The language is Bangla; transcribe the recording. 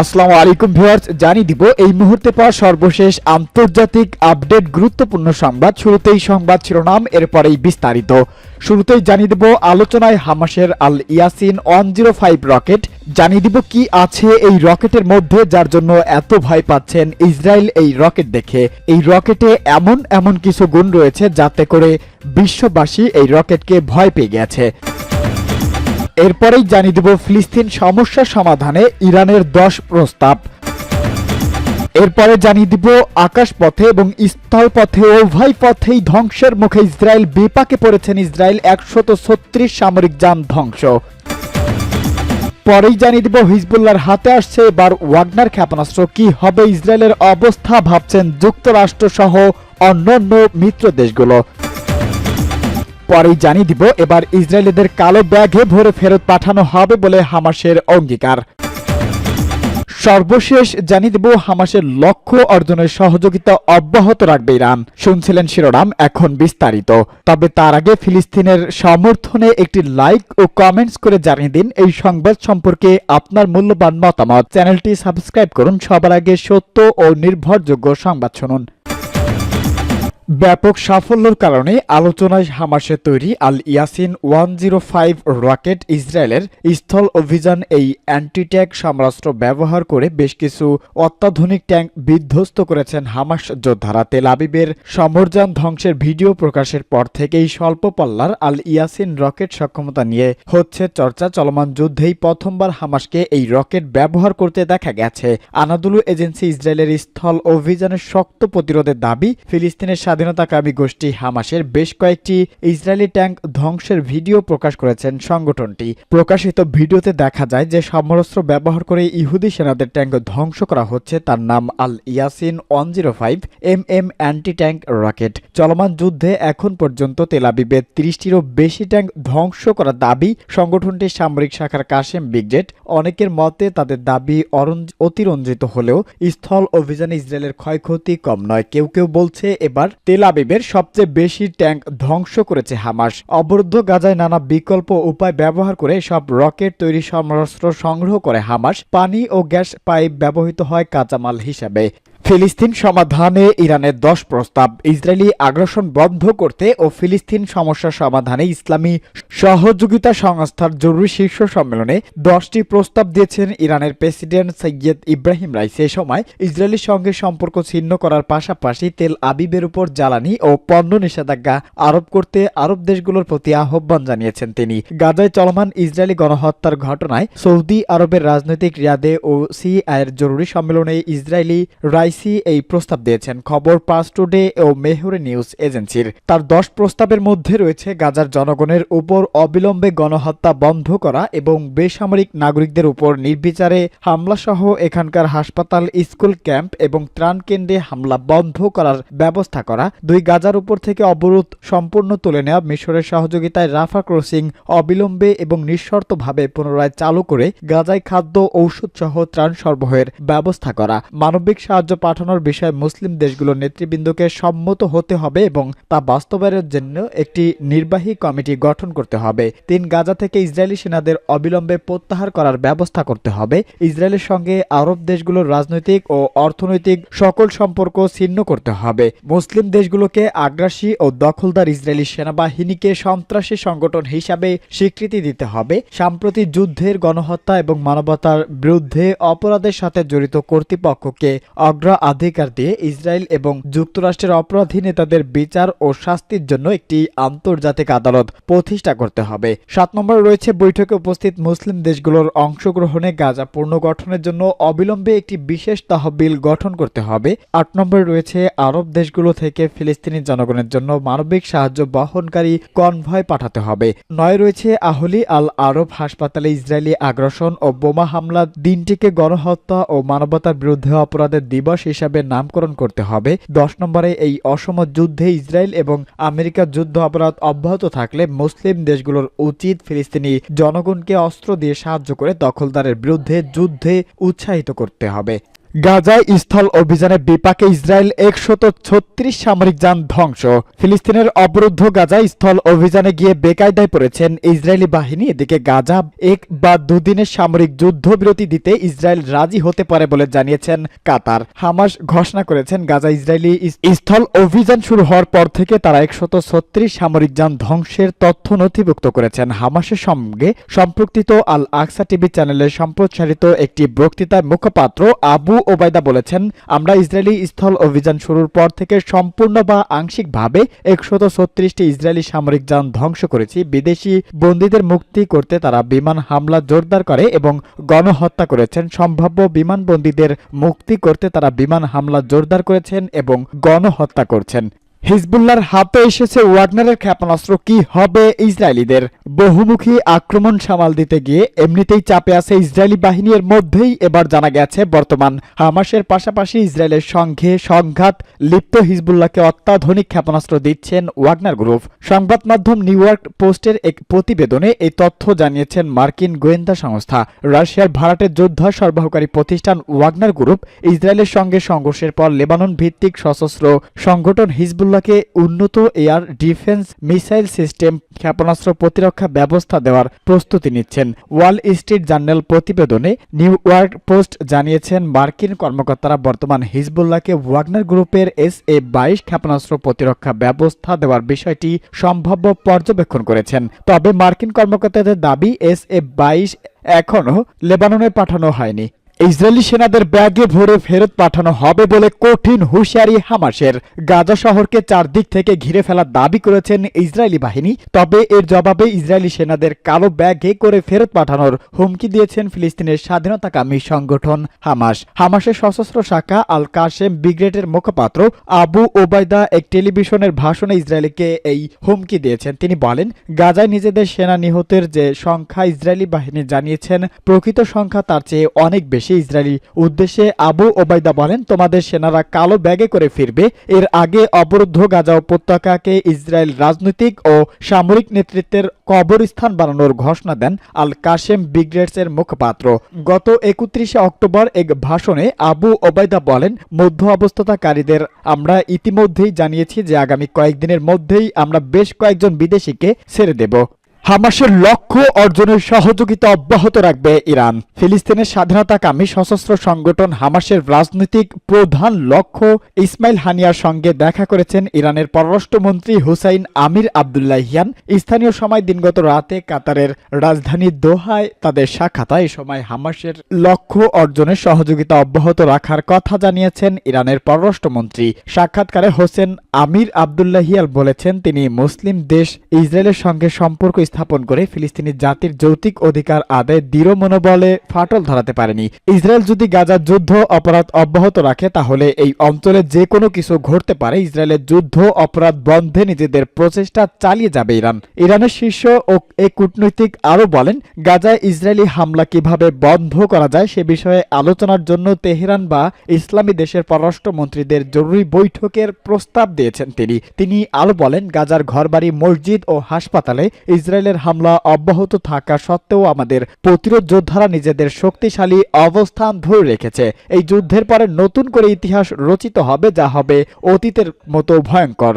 আসসালামু আলাইকুম ভিউয়ার্স, জানিয়ে দিব, এই মুহূর্তে পাওয়া সর্বশেষ আন্তর্জাতিক আপডেট গুরুত্বপূর্ণ সংবাদ। শুরুতেই সংবাদ শিরোনাম, এরপরেই বিস্তারিত। শুরুতেই জানিয়ে দিব, আলোচনায় হামাসের Al Yasin one zero five rocket. জানিয়ে দিব, কি আছে এই রকেটের মধ্যে যার জন্য এত ভয় পাচ্ছেন ইসরায়েল এই রকেট দেখে। এই রকেটে এমন এমন কিছু গুণ রয়েছে, যাতে করে বিশ্ববাসী এই রকেটকে ভয় পেয়ে গেছে। এরপরেই জানিয়ে দেব ফিলিস্তিন সমস্যা সমাধানে ইরানের দশ প্রস্তাব। এরপরে জানিয়ে দিব আকাশপথে এবং স্থলপথে উভয় পথেই ধ্বংসের মুখে ইসরায়েল বিপাকে পড়েছেন ইসরায়েল একশত ছত্রিশ সামরিক যান ধ্বংস। পরেই জানিয়ে দিব হিজবুল্লার হাতে আসছে এবার ওয়াগনার ক্ষেপণাস্ত্র। কি হবে ইসরায়েলের অবস্থা ভাবছেন যুক্তরাষ্ট্র সহ অন্যান্য মিত্র দেশগুলো। পরেই জানিয়ে দিব, এবার ইসরায়েলিদের কালো ব্যাগে ভরে ফেরত পাঠানো হবে বলে হামাসের অঙ্গীকার। সর্বশেষ জানিয়ে দেব, হামাসের লক্ষ্য অর্জনের সহযোগিতা অব্যাহত রাখবে ইরান। শুনছিলেন শিরোনাম, এখন বিস্তারিত। তবে তার আগে ফিলিস্তিনের সমর্থনে একটি লাইক ও কমেন্টস করে জানিয়ে দিন, এই সংবাদ সম্পর্কে আপনার মূল্যবান মতামত। চ্যানেলটি সাবস্ক্রাইব করুন, সবার আগে সত্য ও নির্ভরযোগ্য সংবাদ শুনুন। ব্যাপক সাফল্যের কারণে আলোচনায় হামাসের তৈরি Al Yasin one zero five rocket ইসরায়েলের স্থল অভিযান এই অ্যান্টি ট্যাঙ্ক সমরাস্ত্র ব্যবহার করে বেশ কিছু অত্যাধুনিক ট্যাঙ্ক বিধ্বস্ত করেছেন হামাস যোদ্ধারা। তেল আবিবের সমরযান ধ্বংসের ভিডিও প্রকাশের পর থেকেই স্বল্প পাল্লার আল ইয়াসিন রকেট সক্ষমতা নিয়ে হচ্ছে চর্চা। চলমান যুদ্ধেই প্রথমবার হামাসকে এই রকেট ব্যবহার করতে দেখা গেছে। আনাদুলু এজেন্সি ইসরায়েলের স্থল অভিযানের শক্ত প্রতিরোধের দাবি ফিলিস্তিনের স্বাধীনতাকামী গোষ্ঠী হামাসের বেশ কয়েকটি ইসরায়েলি ট্যাঙ্ক ধ্বংসের ভিডিও প্রকাশ করেছেন সংগঠনটি। প্রকাশিত ভিডিওতে দেখা যায় যে সমরাস্ত্র ব্যবহার করে ইহুদি সেনাদের ট্যাঙ্ক ধ্বংস করা হচ্ছে। তার নাম Al Yassin one zero five M M anti tank rocket. চলমান যুদ্ধে এখন পর্যন্ত তেলাবিবের ত্রিশটিরও বেশি ট্যাঙ্ক ধ্বংস করার দাবি সংগঠনটির সামরিক শাখার কাশেম ব্রিগেড অনেকের মতে তাদের দাবি অতিরঞ্জিত হলেও স্থল অভিযানে ইসরায়েলের ক্ষয়ক্ষতি কম নয়। কেউ কেউ বলছে এবার তেল আবিবের সবচেয়ে বেশি ট্যাঙ্ক ধ্বংস করেছে হামাস। অবরুদ্ধ গাজায় নানা বিকল্প উপায় ব্যবহার করে সব রকেট তৈরি সমরাস্ত্র সংগ্রহ করে হামাস। পানি ও গ্যাস পাইপ ব্যবহৃত হয় কাঁচামাল হিসাবে। ফিলিস্তিন সমাধানে ইরানের দশ প্রস্তাব। ইসরায়েলি আগ্রাসন বন্ধ করতে ও ফিলিস্তিন সমস্যা সমাধানে ইসলামী সহযোগিতা সংস্থার জরুরি শীর্ষ সম্মেলনে দশটি প্রস্তাব দিয়েছেন ইরানের প্রেসিডেন্ট সৈয়দ ইব্রাহিম রাইস এ সময় ইসরায়েলের সঙ্গে সম্পর্ক ছিন্ন করার পাশাপাশি তেল আবিবের উপর জ্বালানি ও পণ্য নিষেধাজ্ঞা আরোপ করতে আরব দেশগুলোর প্রতি আহ্বান জানিয়েছেন তিনি। গাজায় চলমান ইসরায়েলি গণহত্যার ঘটনায় সৌদি আরবের রাজনৈতিক রিয়াদে ও সিআইয়ের জরুরি সম্মেলনে ইসরায়েলি রাইসি এই প্রস্তাব দিয়েছেন। খবর পাস টুডে ও মেহরে নিউজ এজেন্সির। তার দশ প্রস্তাবের মধ্যে রয়েছে গাজার জনগণের উপর অবিলম্বে গণহত্যা বন্ধ করা এবং বেসামরিক নাগরিকদের উপর নির্বিচারে হামলাসহ এখানকার হাসপাতাল, স্কুল, ক্যাম্প এবং ত্রাণ কেন্দ্রে হামলা বন্ধ করার ব্যবস্থা করা। দুই গাজার উপর থেকে অবরোধ সম্পূর্ণ তুলে নেওয়া মিশরের সহযোগিতায় রাফা ক্রসিং অবিলম্বে এবং নিঃশর্তভাবে পুনরায় চালু করে গাজায় খাদ্য ঔষধ সহ ত্রাণ সরবরাহের ব্যবস্থা করা। মানবিক সাহায্য পাঠানোর বিষয়ে মুসলিম দেশগুলোর নেতৃবৃন্দকে সম্মত হতে হবে এবং তা বাস্তবায়নের জন্য একটি নির্বাহী কমিটি গঠন করতে হবে। তিন গাজা থেকে ইসরায়েলি সেনাদের অবিলম্বে প্রত্যাহার করার ব্যবস্থা করতে হবে। ইসরায়েলের সঙ্গে আরব দেশগুলোর রাজনৈতিক ও অর্থনৈতিক সকল সম্পর্ক ছিন্ন করতে হবে। মুসলিম দেশগুলোকে আগ্রাসী ও দখলদার ইসরায়েলি সেনাবাহিনীকে সন্ত্রাসী সংগঠন হিসাবে স্বীকৃতি দিতে হবে। সাম্প্রতিক যুদ্ধের গণহত্যা এবং মানবতার বিরুদ্ধে অপরাধের সাথে জড়িত কর্তৃপক্ষকে অগ্রাধিকার দিয়ে ইসরায়েল এবং যুক্তরাষ্ট্রের অপরাধী নেতাদের বিচার ও শাস্তির জন্য একটি আন্তর্জাতিক আদালত প্রতিষ্ঠা করতে হবে। সাত নম্বরে রয়েছে বৈঠকে উপস্থিত মুসলিম দেশগুলোর অংশগ্রহণে গাজা পুনর্গঠনের জন্য অবিলম্বে একটি বিশেষ তহবিল গঠন করতে হবে। আট নম্বরে রয়েছে আরব দেশগুলো থেকে ফিলিস্তিনি জনগণের জন্য মানবিক সাহায্য বহনকারী কনভয় পাঠাতে হবে। নয় রয়েছে আহলি আল আরব হাসপাতালে ইসরায়েলি আগ্রাসন ও বোমা হামলা দিনটিকে গণহত্যা ও মানবতার বিরুদ্ধে অপরাধের দিবস হিসাবে নামকরণ করতে হবে। দশ নম্বরে এই অসম যুদ্ধে ইসরায়েল এবং আমেরিকার যুদ্ধ অপরাধ অব্যাহত থাকলে মুসলিম দেশগুলোর উচিত ফিলিস্তিনি জনগণকে অস্ত্র দিয়ে সাহায্য করে দখলদারের বিরুদ্ধে যুদ্ধে উৎসাহিত করতে হবে। গাজায় স্থল অভিযানে বিপাকে ইসরায়েল একশত ছত্রিশ সামরিক যান ধ্বংস। ফিলিস্তিনের অবরুদ্ধ গাজা স্থল অভিযানে গিয়ে বেকায়দায় পড়েছেন ইসরায়েলি বাহিনী। এদিকে গাজা এক বা দুদিনের সামরিক যুদ্ধবিরতি দিতে ইসরায়েল রাজি হতে পারে বলে জানিয়েছেন কাতার। হামাস ঘোষণা করেছেন, গাজা ইসরায়েলি স্থল অভিযান শুরু হওয়ার পর থেকে তারা একশত ছত্রিশ সামরিক যান ধ্বংসের তথ্য নথিভুক্ত করেছেন। হামাসের সঙ্গে সম্পৃক্ত আল আকসা টিভি চ্যানেলে সম্প্রচারিত একটি বক্তৃতায় মুখপাত্র আবু ওবায়দা বলেছেন, আমরা ইসরায়েলি স্থল অভিযান শুরুর পর থেকে সম্পূর্ণ বা আংশিকভাবে একশত ছত্রিশটি ইসরায়েলি সামরিক যান ধ্বংস করেছি। বিদেশি বন্দীদের মুক্তি করতে তারা বিমান হামলা জোরদার করে এবং গণহত্যা করেছেন। সম্ভাব্য বিমান বন্দীদের মুক্তি করতে তারা বিমান হামলা জোরদার করেছেন এবং গণহত্যা করছেন। হিজবুল্লার হাতে এসেছে ওয়াগনারের ক্ষেপণাস্ত্র। কি হবে ইসরায়েলিদের? বহুমুখী আক্রমণ সামাল দিতে গিয়ে এমনিতেই চাপে আছে ইসরায়েলি বাহিনীর মধ্যেই এবার জানা গেছে বর্তমান। হামাসের পাশাপাশি ইসরায়েলের সঙ্গে সংঘাত লিপ্ত হিজবুল্লাহকে অত্যাধুনিক ক্ষেপণাস্ত্র দিচ্ছেন ওয়াগনার গ্রুপ। সংবাদ মাধ্যম নিউ ইয়র্ক পোস্টের এক প্রতিবেদনে এই তথ্য জানিয়েছেন মার্কিন গোয়েন্দা সংস্থা। রাশিয়ার ভাড়াটের যোদ্ধা সরবরাহকারী প্রতিষ্ঠান ওয়াগনার গ্রুপ ইসরায়েলের সঙ্গে সংঘর্ষের পর লেবানন ভিত্তিক সশস্ত্র সংগঠন হিজবুল্লাহকে উন্নত এয়ার ডিফেন্স মিসাইল সিস্টেম ক্ষেপণাস্ত্র প্রতিরক্ষা ব্যবস্থা দেওয়ার প্রস্তুতি নিচ্ছেন। ওয়াল স্ট্রিট জার্নাল প্রতিবেদনে নিউ ইয়র্ক পোস্ট জানিয়েছেন, মার্কিন কর্মকর্তারা বর্তমান হিজবুল্লাহকে ওয়াগনার গ্রুপের এস এ বাইশ ক্ষেপণাস্ত্র প্রতিরক্ষা ব্যবস্থা দেওয়ার বিষয়টি সম্ভাব্য পর্যবেক্ষণ করেছেন। তবে মার্কিন কর্মকর্তাদের দাবি, এস এ বাইশ এখনও লেবাননে পাঠানো হয়নি। ইসরায়েলি সেনাদের ব্যাগে ভরে ফেরত পাঠানো হবে বলে কঠিন হুঁশিয়ারি হামাসের। গাজা শহরকে চারদিক থেকে ঘিরে ফেলার দাবি করেছেন ইসরায়েলি বাহিনী। তবে এর জবাবে ইসরায়েলি সেনাদের কালো ব্যাগে করে ফেরত পাঠানোর হুমকি দিয়েছেন ফিলিস্তিনের স্বাধীনতাকামী সংগঠন হামাস। হামাসের সশস্ত্র শাখা আল কাশেম ব্রিগেডের মুখপাত্র আবু ওবায়দা এক টেলিভিশনের ভাষণে ইসরায়েলকে এই হুমকি দিয়েছেন। তিনি বলেন, গাজায় নিজেদের সেনা নিহতের যে সংখ্যা ইসরায়েলি বাহিনী জানিয়েছেন, প্রকৃত সংখ্যা তার চেয়ে অনেক বেশি। ইসরায়েলি উদ্দেশ্যে আবু ওবায়দা বলেন, তোমাদের সেনারা কালো ব্যাগে করে ফিরবে। এর আগে অবরুদ্ধ গাজা উপত্যকাকে ইসরায়েল রাজনৈতিক ও সামরিক নেতৃত্বের কবরস্থান বানানোর ঘোষণা দেন আল কাশেম ব্রিগেডস এর মুখপাত্র। গত একত্রিশে অক্টোবর এক ভাষণে আবু ওবায়দা বলেন, মধ্য অবস্থাকারীদের আমরা ইতিমধ্যেই জানিয়েছি যে আগামী কয়েকদিনের মধ্যেই আমরা বেশ কয়েকজন বিদেশিকে ছেড়ে দেব। হামাসের লক্ষ্য অর্জনের সহযোগিতা অব্যাহত রাখবে ইরান। ফিলিস্তিনের স্বাধীনতাকামী সশস্ত্র সংগঠন হামাসের রাজনৈতিক প্রধান লক্ষ্য ইসমাইল হানিয়ার সঙ্গে দেখা করেছেন ইরানের পররাষ্ট্রমন্ত্রী হুসাইন আমির আবদুল্লাহিয়ান স্থানীয় সময় দিনগত রাতে কাতারের রাজধানী দোহায় তাদের সাক্ষাৎ। এ সময় হামাসের লক্ষ্য অর্জনের সহযোগিতা অব্যাহত রাখার কথা জানিয়েছেন ইরানের পররাষ্ট্রমন্ত্রী। সাক্ষাৎকারে হোসেন আমির আবদুল্লাহিয়াল বলেছেন, তিনি মুসলিম দেশ ইসরায়েলের সঙ্গে সম্পর্ক স্থাপন করে ফিলিস্তিনি জাতির যৌতিক অধিকার আদায় দৃঢ় মনোবলে ফাটল ধরাতে পারেনি। ইসরায়েল যদি গাজার যুদ্ধ অপরাধ অব্যাহত রাখে, তাহলে এই অঞ্চলে যে কোনো কিছু ঘটতে পারে। ইসরায়েলের যুদ্ধ অপরাধ বন্ধে নিজেদের প্রচেষ্টা চালিয়ে যাবে ইরান। ইরানের শীর্ষ ও এ কূটনৈতিক আরও বলেন, গাজায় ইসরায়েলি হামলা কীভাবে বন্ধ করা যায় সে বিষয়ে আলোচনার জন্য তেহরান বা ইসলামী দেশের পররাষ্ট্রমন্ত্রীদের জরুরি বৈঠকের প্রস্তাব দিয়েছেন তিনি। তিনি আরও বলেন, গাজার ঘরবাড়ি, মসজিদ ও হাসপাতালে ইসরায়েলের হামলা অব্যাহত থাকা সত্ত্বেও আমাদের প্রতিরোধ যোদ্ধারা নিজেদের শক্তিশালী অবস্থান ধরে রেখেছে। এই যুদ্ধের পরে নতুন করে ইতিহাস রচিত হবে, যা হবে অতীতের মতো ভয়ঙ্কর।